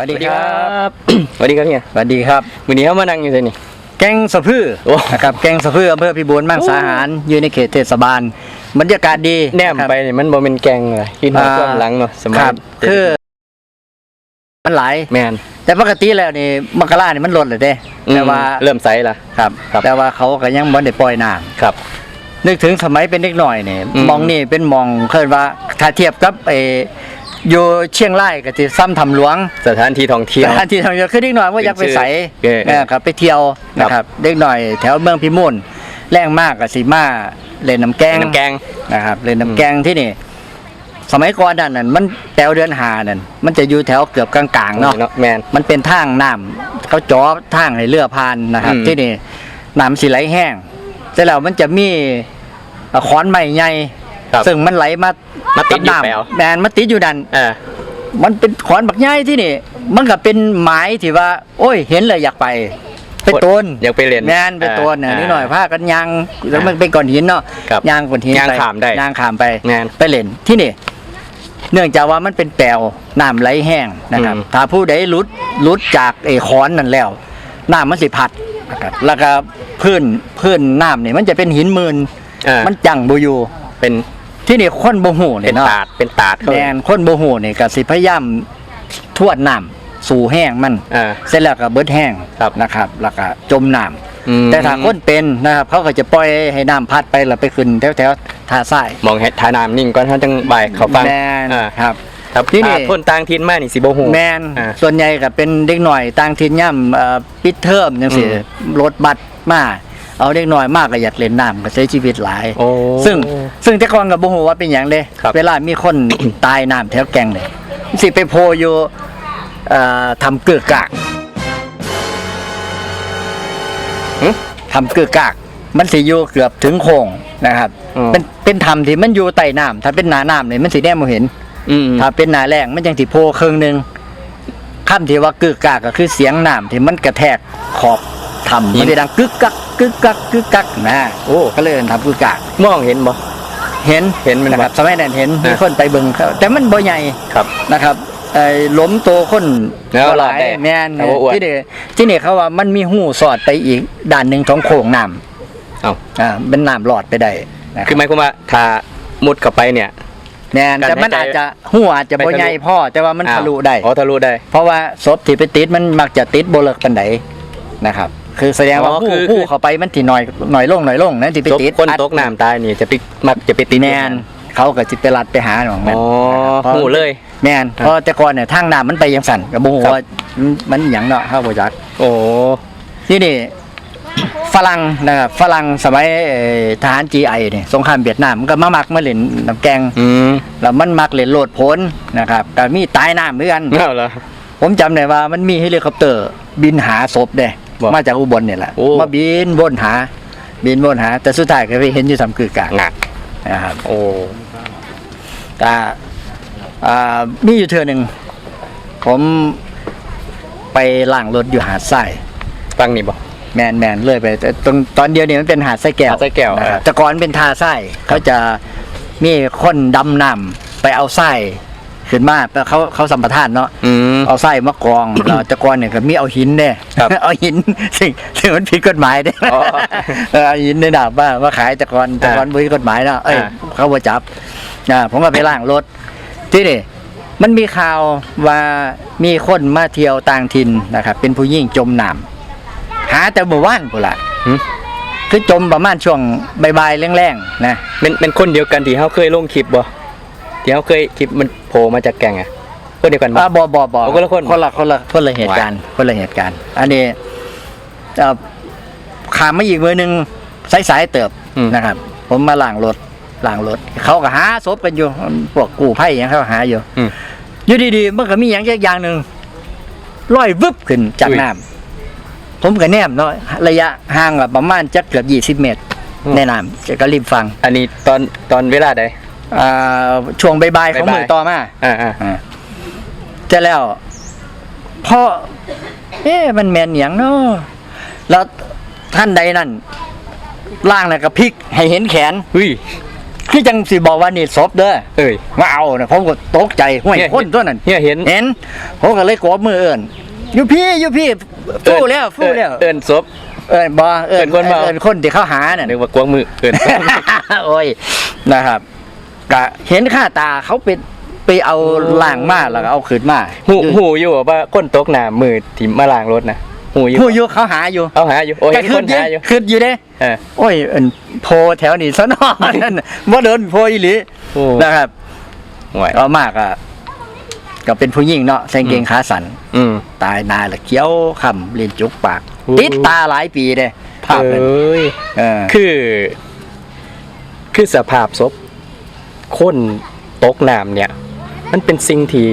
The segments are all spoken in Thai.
สวัสดีครับสวัสดีครับเฮียสวัสดีครับวันนี้เขามานั่งอยู่ที่นี่แกงสะพือโอ้นะครับแกงสะพืออำเภอพิบูลมังสาหารอยู่ในเขตเทศบาลบรรยากาศดีแนมครับไปนี่มันบ่เป็นแกงเลยกินหัวช่วงหลังเนาะสมัคยรับเด็กคือมันหลายแมนแต่ปกติแล้วนี่มกรานี่มันลดเลยเด้อืมแต่ว่าเริ่มใสละครับครับ แต่ว่าเขาก็ยังบ่ได้ปล่อยน้ครับำนึกถึงสมัยเป็นเด็กหน่อยนี่อืมมองนี่เป็นมองเคยว่าถ้าเทียบกับไอ้ อยู่เชียงรายก็สิซ้ำทำหลวงสถานที่ท่องเที่ยว สถานที่ท่องเที่ยวคือเด็กหน่อยว่าอยากไปใสเออเออนะครับไปเที่ยวครับนะครับเด็กหน่อยแถวเมืองพิมูลแรงมากกับสีมาเล่นน้ำแกงน้ำแกงนะครับเล่นน้ำแกงที่นี่ สมัยก่อนนั่นน่ะมันแถวเดือนหานั่นมันจะอยู่แถวเกือบกลางๆเนาะแมนมันเป็นทางน้ำเขาจ่อทางให้เรือผ่านนะครับอืมที่นี่น้ำสิไหลแห้งเสร็จแล้วมันจะมีเอ่อขอนไม้ใหญ่ ครับซึ่งมันไหลมามาติดอยู่กับแปลวน้ำแมนมาติดอยู่ดัน เออ มันเป็นขอนบักใหญ่ที่นี่ มันก็เป็นไม้ที่ว่า โอ้ย เห็นเลยอยากไป ไปต้นอยากไปเรียนแม่นไปต้นเนี่ยอ่านิดหน่อยพากันยางแล้วมันเป็นก้อนหินเนาะครับยางก้อนหินย่างปข้ามได้ยางขามไปแม่นไปเล่นที่นี่ เนื่องจากว่ามันเป็นแปลวน้ำไหลแห้งนะครับ อืม ถ้าผู้ใดหลุดหลุดจากไอ้ขอนนั่นแล้วน้ำมันสิพัดนะครับแล้วก็พื้นพื้นน้ำนี่มันจะเป็นหินมืน เออมันจังบูอยู่ เป็น ที่นี่คนบ่หูเป็นี่นเนาะตาดเป็นตาดเขาแมนคนโบโหนี่ก็สิพยายามทวดน้ำสู่แห้งมันเออเสร็จแล้วก็เบิดแห้งครับ นะครับแล้วก็จมน้อืมำแต่ถ้าคนเป็นนะครับเขาก็จะปล่อยให้น้ำพัดไปแล้วไปขึ้นแถวแถวๆท่าทรายมองเห็ดทาน้ำนิ่งก่อนท่านจังใบายเขาฟังแมนอ่าครับ ครับที่นี่อ่าคนต่างถิ่นมานี่สิบ่ฮู้ แมนอ่าส่วนใหญ่ก็เป็นเด็กหน่อยต่างถิ่นย่ำเอ่อปิดเทอมจังซี่อืม รถบัสมา เอาเด็กน้อยมากก็อยากเล่นน้ำก็เสียชีวิตหลาย โอ้ ซึ่งซึ่งแต่ก่อนกับบ่ฮู้ว่าเป็นหยังเด้ครับ เวลามีคน ตายน้ำแถวแกงเลยสิไปโพอยู่เอ่อทำเกือกกากหึ ทำเกือกกาก มันสิอยู่เกือบถึงโค้งนะครับอืมเป็นเป็นธรรมที่มันอยู่ใต้น้ำถ้าเป็นหนาน้ำเนี่ยมันสิแนมบ่เห็น อืมถ้าเป็นหนาแรงมันจังสิโพครึ่งหนึงคำที่ว่าเกือกกากก็คือเสียงน้ำที่มันกระแทกขอบทำมันจะดังกึกกัก กึกกักกึกกักนะโอ้ก็เลยทำกึกกากมองเห็นบ่เห็นเห็นมันนะครับสมัยนั้นเห็นมีอะคนไปเบิ่งเขาแต่มันบ่ใหญ่ครับนะครับไอ้ล้มโตคนแล้วบ่หรอดลายได้แม่นแต่ว่าอ้วนที่นี่ที่นี่เขาว่ามันมีหูสอดไปอีกด้านหนึ่งของโขงน้เอ้าำอ่าเป็นน้ำหลอดไปได้นะคคืรัอบหมายความว่าถ้ามุดเข้าไปเนี่ยแม่นการแต่มันหายใจอาจจะหูอาจจะไปบ่ทะลุใหญ่พ่อแต่ว่ามันอ้าวทะลุได้อ๋อทะลุได้ เพราะว่าศพที่ไปติดมันมักจะติดบ่เลิกปานใดนะครับ คือแสดงว่าอ๋อหูคือหูคือเข้าไปมันสิน้อยน้อยลงน้อยลงนั่นที่ไปตกติดคนอัดตกน้ำตายนี่จะไปมักจะไปติดแม่นเขาก็สิไปรัดไปหาหนองนั้นอ๋อนะครับเพราะหูเลย แม่นเพราะแต่ก่อนเนี่ยทางน้ำมันไปยังสั่นก็บ่ฮู้ครับ ว่ามันมันหยังเนาะเฮาบ่จักโอ้ที่นี่ฝรั่งนะครับฝรั่งสมัยเอ่อทหาร GI นี่สงครามเวียดนามมันก็มามักมาเล่นน้ำแกงอืมแล้วมันมักเล่นโลดโผนนะครับก็มีตายน้ำเหมือนกัน เอาเหรอผมจำได้ว่ามันมีเฮลิคอปเตอร์บินหาศพเด้ บ่มาจากอุบลเนี่ยแหละโอ้ มาบินวนหา บินวนหา แต่สุดท้ายก็ไปเห็นอยู่ทำคือกลางหนักนะครับโอ้แต่อ่ามีอยู่เทื่อหนึ่งผมไปล่างรถอยู่หาดทรายฟังนี่บ่ แมนแมนเลยไปแต่ตรงตอนเดียวนี่มันเป็นหาดไส้แก้วหาดไส้แก้วนะครับอ่า แต่ก่อนเป็นทาไส้เขาจะมีคนดำน้ำไปเอาไส้ ขึ้นมาแต่เขาเขาสัมปทานเนาะอืม เอาไส้มากองแล้วแต่ก่อนเนี่ยก็มีเอาหินเด้ครับ เอาหินซึ่งซึ่งมันผิดกฎหมายเด้อ๋อ เออเอาหินในดาบว่ามาขายแต่ก่อนแต่ก่อนผิดกฎหมายเนาะเอ้ยอ่า เขาบ่จับอ่าผมก็ไปล้างรถที่นี่มันมีข่าวว่ามีคนมาเที่ยวต่างถิ่นนะครับเป็นผู้หญิงจมน้ำหาแต่บ่ว่านพุ่นล่ะหึคือจมประมาณช่วงบ่ายๆแรงๆนะ เป็นเป็นคนเดียวกันที่เขาเคยลงคลิปบ่ ที่เขาเคยคลิปมันโผล่มาจากแกงอะคนเดียวกันบ่อ่าบ่บ่บ่เอาคนละคนคนละคนละคนละเหตุการณ์คนละเหตุการณ์ อันนี้เอ่อขามมาอีกมือหนึงสายๆเติบอืม นะครับ ผมมาล้างรถล้างรถ เขาก็หาศพกันอยู่พวกกู้ภัยอย่างเขาหาอยู่อืม อยู่ดีๆมันก็มีอย่างอย่างหนึ่งลอยวึบขึ้นจากอุ้ยน้ำผมก็แนมเนาะระยะห่างอะประมาณจักเกือบยี่สิบ20เมตร อืม ในน้ำจะก็ริมฟัง อันนี้ตอนตอนเวลาใด อ่าช่วงบ่ายๆของบ่ายๆมือต่อมาอ่าอ่าอ่าจะแล้วพอเอ๊ะมันแมนเหนียงเนาะแล้วท่านใดนั่นล่างน่ะก็พลิกให้เห็นแขน อุ้ยคือจังสิบอกว่านี่ศพเด้อเอ้ยมาเอานะผมก็ตกใจห้วยเนี่ยคนตัวนั้นเนี่ยเห็น เห็นผมก็เลยกดมือเอิ้นอยู่พี่อยู่พี่ฟู่แล้วฟู่แล้ว เอิ้นศพ เอิ้นบ่เอิ้นเอิ้นคนเมา เอิ้นคนที่เขาหาน่ะนึกว่ากวางมือเอิ้นศพโอ้ยนะครับ ก็เห็นค่าตาเขาเป็นไปเอาล่างมาแล้วก็เอาขึ้นมาหูหูอยู่ว่าคนตกน้ำมือที่มาล้างรถนะหูอยู่ผู้อยู่เขาหาอยู่เอาหาอยู่โอ้ยก็เห็นคืคอนหาอยู่คืออยู่เด้เออโอ้ยเอิ้นโพแถวนี้ซะเนอนั่นน่ะบ่เดินโพอีหลีโอ้นะครับห่วยเอามากอะก็เป็นผู้หญิงเนาะใส่กางเกงขาสั้นอืมตายนายละเกี้ยวคำเรียนจุกปากโอ้ติดตาหลายปีเด้ภาพนั้นเอ้ยเออคือ คือสภาพศพ คนตกน้ำเนี่ย มันเป็นสิ่งที่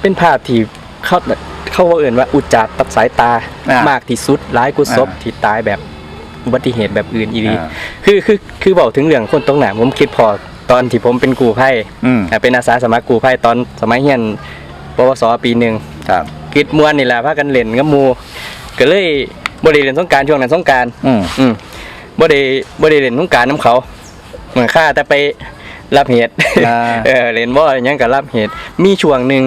เป็นภาพที่เขาเขาว่าเอื่นว่าอุจจาตัดสายตาอ่ามากที่สุดร้ายกุศลอ่าที่ตายแบบอุบัติเหตุแบบอื่นอีรีอ่า คือคือคือบอกถึงเรื่องคนตกน้ำผมคิดพอตอนที่ผมเป็นกูภัย อืมอ่าเป็นอาสาสมัครกูภัยตอนสมัยเรียนปวสปีหนึ่งครับ กิดมวนนี่แหละพากันเล่นกับหมู่ก็เลยบ่ได้เล่นสงกรารช่วงนั้นสงกรารอืมอืมบ่ได้บ่ได้เล่นสงกรารน้ำเขา เหมือนข้าแต่ไปรับเหตุอ่าเออเล่นบ่อะไรหยังก็รับเหตุมีช่วงหนึ่ง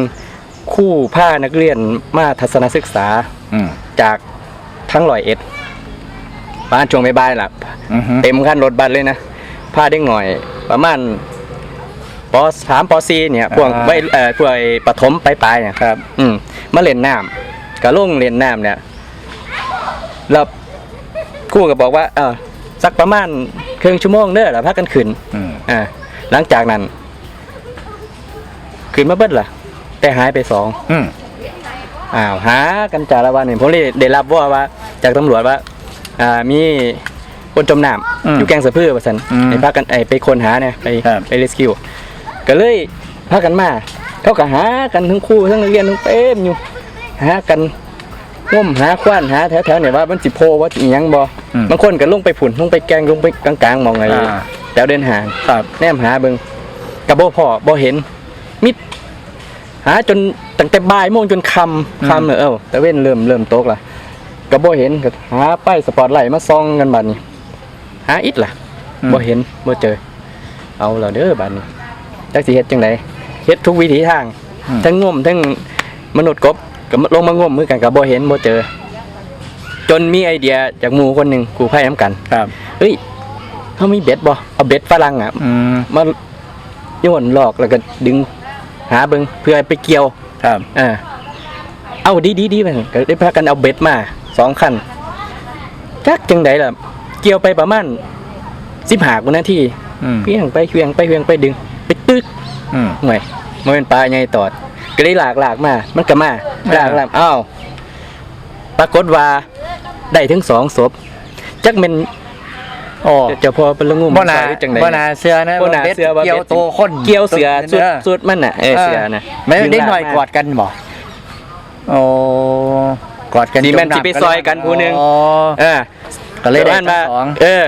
ครู่ผ้านักเรียนมาทัศนศึกษาอืมจากทั้งร้อยเอ็ดบ้านช่วงบ่ายๆล่ะ อือฮึเต็มคันรถบัสเลยนะพาเด็กหน่อย ประมาณปสามปสี่เนี่ยพวกไว้เอ่อพวกไอ้ปฐมปลายๆเนี่ยครับ อืมมาเล่นน้ำก็ลงเล่นน้ำเนี่ยแล้วครู่ก็บอกว่า เออสักประมาณ ครึ่งชั่วโมงเด้อแล้วพักกันขึ้นอืม อ่าหลังจากนั้นขึ้นมาเบิดล่ะ แต่หายไปสองอืมอ้าวหากันจาละวันนี่ผมเลยได้รับว่าว่า จากตำรวจว่า อ่ามีคนจมน้ำอยู่แกงสะพือว่าสันไอ้พากันไอ้ไปคนหาเนี่ยไปไปเรสคิวก็เลยพากันมาเขาก็หากันทั้งครู่ทั้งนักเรียนทั้งเต็มอยู่หากัน ง่มหาคว้านหาแถวๆเนี่ยว่ามันสิโพว่าอีหยังบ่อืมบางคนก็ลงไปผุนลงไปแกงลงไปกลางๆมองไงอ่า แถวเดินหางครับแนมหาเบิงกับบ่พอบ่เห็น มิด หาจนตั้งแต่บ่ายโมงจนค่ำค่ำเลยเอ้าแต่เว้นเริ่มเริ่มตกละก็บ่เห็นก็หาป้ายสปอตไลท์มาส่องกันบัดนี้ หาอิดล่ะ อืมบ่เห็นบ่เจอ เอาแล้วเด้อบัดนี้จักสิเฮ็ดจังไดเฮ็ดทุกวิถีทาง อืมทั้งงมทั้งมนุษย์กบ ก็ลงมางมมือกันก็บ่เห็นบ่เจอ จนมีไอเดียจากหมู่คนหนึงกูภัยนํกันครับเฮ้ยเขามีเบ็ดบ่เอาเบ็ดฝรั่งอะอืมมาโยนหลอกแล้วก็ดึงหาเบิงเพื่อไปเกี่ยวครับอ่าเอาดีดีดีไปก็ได้พากันเอาเบ็ดมาสองคันจักจังไดล่ะ เกี่ยวไปประมาณสิบหากว่านาทีอืมเพียงไปเพียงไปเพียงไปดึง ไปตึกอืมหน่อยมันเป็นปลาใหญ่ตอด ก็ได้หลากหลากมา มันก็มาห ลากหลากอ้าวปรากฏว่าได้ถึงสองศพจักเป็นโอ้เจ้าพ่อเป็นละงูบ่นาหรือจังไดบ่นาเสือนะบ่น่าเสือว่าเกี่ยวบ็ดตัวคนเกี่ยวเสือสุดเออสุดมันน่ะเออเสือน่ะไม่ได้หน่อยดึงลากกอดกันบ่โอ้กอดกันนี่แม่นจสิไปซอยกันผู้หนึ่งอ๋อเออก็เลยได้บ้านทั้มางสองเออ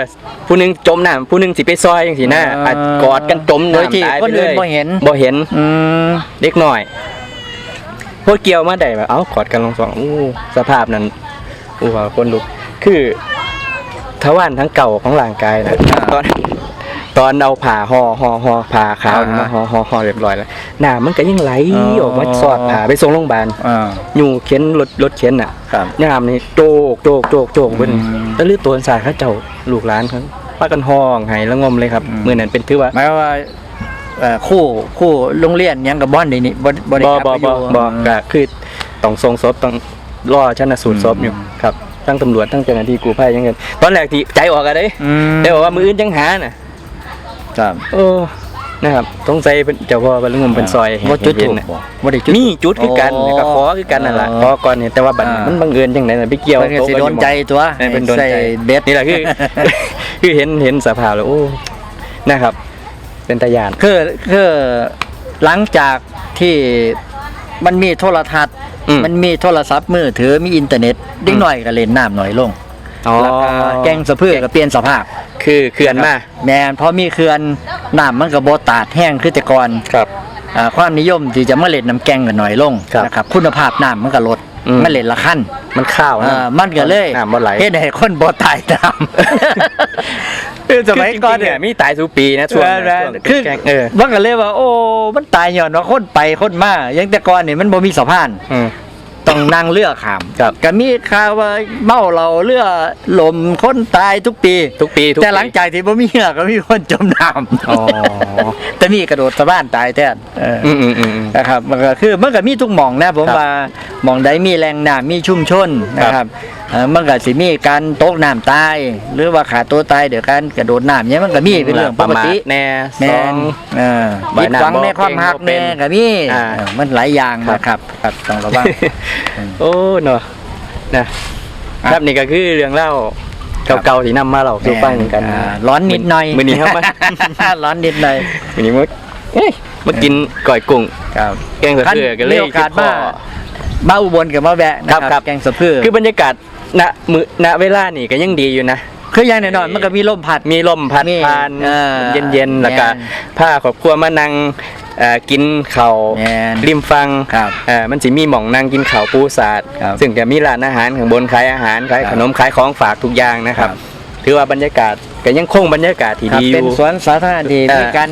ผู้หนึงจมน้ำผู้หนึงสิไปซอยจังซี่นะอ่าอาจกอดกันจมโดยที่น้ำตายคนไปเลอื่นยบ่เห็นบ่เห็นอืมเด็กน้อย พวกเกี่ยวมาได้แบบเอ้ากอดกันลงสองอู้สภาพนั้นอู้ว่าคนลุกคือทวารทั้งเก่าของร่างกายนะตอนตอนเอาผ่าห่อห่อห่อผ่าขาวนี่มาห่อห่อห่อเรียบร้อยแล้วหน้ามันก็ยังไหลออกมาสอดผ่าไปส่งโรงพยาบาลอ่าอยู่เข็นรถรถเข็นอะครับยามนี่โจกโจกโจกโจกเบิ่นอืมแล้วลือตัวสายเขาเจ้าลูกหลานเขาป้ากันห้องไห้แล้วงมเลยครับอืมมื้อนั้นเป็นถือว่าหมายความว่า เอ่อคู่คู่โรงเรียนหยังกับบ่อนนี่นี่บ่บ่ได้บ่กลับบ่ไปอบ่ยู่ บ่ก็คือต้องส่งศพต้องรอชันสูตรศพอยู่อืมครับทั้งตำรวจทั้งเจ้าหน้าที่กู้ภัยยังไงตอนแรกที่ใจออกอะเด้อืมได้บอกว่ามืออื่นยังหาน่ะครับเออนะครับสงสัยเป็นเจ้าพ่อเป็นงมเป็นซอยให้บ่จุดเห็ถูนกน่ะบ่บ่ได้จุดมีจุดคือกันโอ้ก็ขอคือกันนั่นล่ะอ๋อขอก่อนเนี่ยแต่ว่าบัดนี้อ่ามัมันบังเอิญจังไดน่ะไปเกี่ยวมันก็สิตกกัโดอนยู่หม้องใจตัวเออเป็นโดนใจใส่เบ็ดนี่แหละคือ คือเห็นเห็นสภาพแล้วโอ้นะครับ เป็นตาญาณคือคือหลังจากที่มันมีโทรทัศน์ อืมมันมีโทรศัพท์มือถือมีอินเทอร์เน็ตเด็กหน่อยก็เล่นน้ำหน่อยลงอ๋อ แล้วก็แกงสะเพื่อก็เปลี่ยนสภาพคือเขื่อนมาแมนเพราะมีเขื่อนน้ำมันก็บ่ตาดแห้งคือแต่ก่อน ครับอ่า ความนิยมที่จะมาเล่นน้ำแกงกันหน่อยลงครับนะครับคุณภาพน้ำมันก็ลดอืมมันเล่นละขั้นมันข้าวเออมันก็เลยน้ำบ่ไหลเฮ็ดให้คนบ่ตายตามคือสมัยก่อนเนี่ยมีตายสูปีนะช่วงแม่นช่วงๆคือแกงเออมันก็เลยว่า โอ้ มันตายย้อนว่าคนไปคนมายังแต่ก่อนนี่มันบ่มีสะพานอืม ต้องนั่งเรือข้ามครับก็มีข่าวว่าเมาเราเรือลมคนตายทุกปี ทุกปีทุกแต่ปีหลังจากที่บ่มีเรือก็มีคนจมน้ำอ๋อ แต่มีกระโดดสะพานตายแทนเอออ อืมอืมอืมอืม นะครับมันก็คือมันก็มีทุกหม่องนะผมครับว่าหม่องใดมีแรงน้ำมีชุ่มชนนะคครัรับบเอ่อมันก็สิมีการตกน้ำตาย หรือว่าขาดตัวตายเดี๋ยวการกระโดดน้ำเนี่ยมันก็มีเป็นเรื่องปประกมาทติแน่แม่สองนเออว่ายผิดหวังน้ำบ่ในความหักเก่แน่งบ่เป็นก็มีอ่าเออมันหลายอย่างครับนะครับครับต้องระวังโอ้เนาะนะคครัรับบนี่ก็คือเรื่องเล่าครับเก่าๆที่นำมาเราสู่ฟังเหมือนกันอ่าร้อนนิดหน่อยมื้อนี้ครับมาร้อนนิดหน่อยวันนี้มาเอ้ยมากินก่อยกุ้งครับแกงเสือเสือกันเลยมีโอกาสคิดพมามาอุบลกับมาแวะนะคครัรับบครับแกงสะพือคือบรรยากาศ ณมือณเวลานี่ก็ยังดีอยู่นะคืออย่างแน่นอนมันก็มีลมพัด มีลมพัดมีผ่านเออเย็นๆแล้วก็แม่นผ้าครอบครัวมานั่งเอ่อกินข้าวแม่นริมฟังครับเอ่อมันสิมีหม่องนั่งกินข้าวปูสาดครับซึ่งจะมีร้านอาหารข้างบนขายอาหารขายครับขนมขายของฝากทุกอย่างนะครับ ครับ ถือว่าบรรยากาศ ก็ยังคงบรรยากาศที่ครับดีอเป็นยู่สวนสาธารณะที่เอ่อมีการ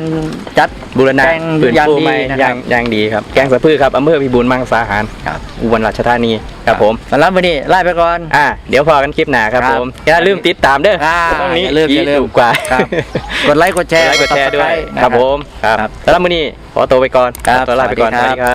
จัด บูรณะแกงฟื้นอย่างฟูดีใหม่นะอครัย่าบ งอย่างดีครับ แกงสะพือครับอำเภอพิบูลมังสาหารครับอุบลราชธานีครับผม สำหรับวันนี้ลาไปก่อน อ่าเดี๋ยวพอกันคลิปหน้าครับครับผมอย่าลืมติดตามเด้ออ่าต้องนี้อย่าลืมอย่าลืม ถูกกว่าครับ กดไลค์กดแชแชร์ร์กดแชร์ด้วย Subscribe นะ ครับผม ครับครับสำหรับมื้อนี้ขอตัวไปก่อนครับขอตัวลาไปก่อนสวัสดีครับสวัสดีครับ